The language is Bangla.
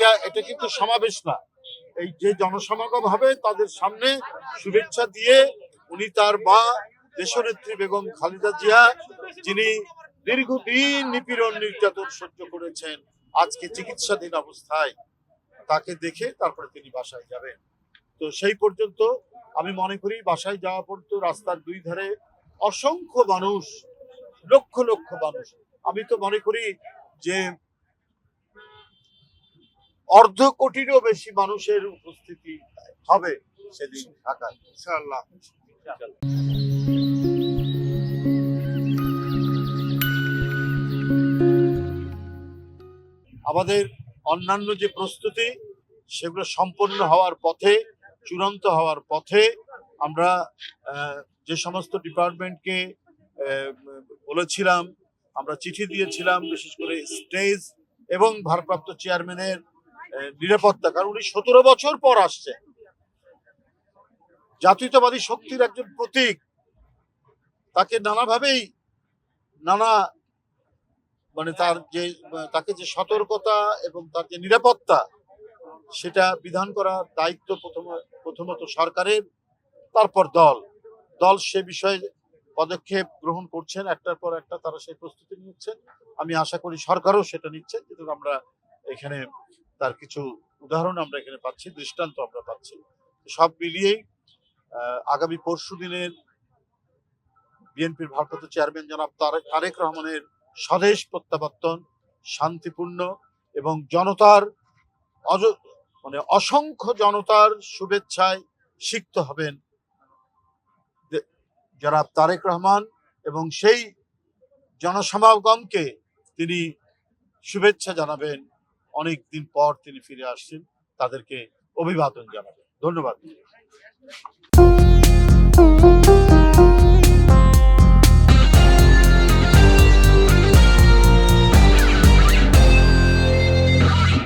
এটা এটা কিন্তু সমাবেশ না। এই যে জনসমাগম হবে, তাদের সামনে শুভেচ্ছা দিয়ে উনি তার মা দেশনেত্রী বেগম খালেদা জিয়া, যিনি দীর্ঘদিন নিপীড়ন নির্যাতন সহ্য করেছেন, আজকে চিকিৎসাধীন অবস্থায় তাকে দেখে তারপরে তিনি বাসায় যাবেন। তো সেই পর্যন্ত আমি মনে করি বাসায় যাওয়া পর্যন্ত রাস্তার দুই ধারে অসংখ্য মানুষ, লক্ষ লক্ষ মানুষ। আমি তো মনে করি যে অর্ধ কোটিরও বেশি মানুষের উপস্থিতি হবে সেদিন ঢাকায়। ইনশাআল্লাহ। আমাদের অন্যান্য যে প্রস্তুতি সেগুলো সম্পন্ন হওয়ার পথে চূড়ান্ত হওয়ার পথে আমরা যে সমস্ত ডিপার্টমেন্টকে বলেছিলাম আমরা চিঠি দিয়েছিলাম বিশেষ করে স্টেজ এবং ভারপ্রাপ্ত চেয়ারম্যানের নিরাপত্তা, কারণ উনি সতেরো বছর পর আসছে জাতীয়তাবাদী শক্তির একজন প্রতীক। তাকে নানাভাবেই নানা মানে তার যে, তাকে যে সতর্কতা এবং তার যে নিরাপত্তা, সেটা বিধান করার দায়িত্ব প্রথম, প্রথমত সরকারের, তারপর দল। দল সে বিষয়ে পদক্ষেপ গ্রহণ করছেন, একটার পর একটা তারা সেই প্রস্তুতি নিচ্ছেন। আমি আশা করি সরকারও সেটা নিচ্ছেন, কিন্তু আমরা এখানে তার কিছু উদাহরণ আমরা এখানে পাচ্ছি, দৃষ্টান্ত আমরা পাচ্ছি। সব মিলিয়েই আগামী পরশু দিনের বিএনপির ভারপ্রাপ্ত চেয়ারম্যান জনাব তারেক রহমানের স্বদেশ প্রত্যাবর্তন শান্তিপূর্ণ এবং জনতার অজ মানে অসংখ্য জনতার শুভেচ্ছায় সিক্ত হবেন জনাব তারেক রহমান এবং সেই জনসমাগমকে তিনি শুভেচ্ছা জানাবেন। অনেক দিন পর তিনি ফিরে আসছেন তাদেরকে অভিবাদন জানাবেন। ধন্যবাদ।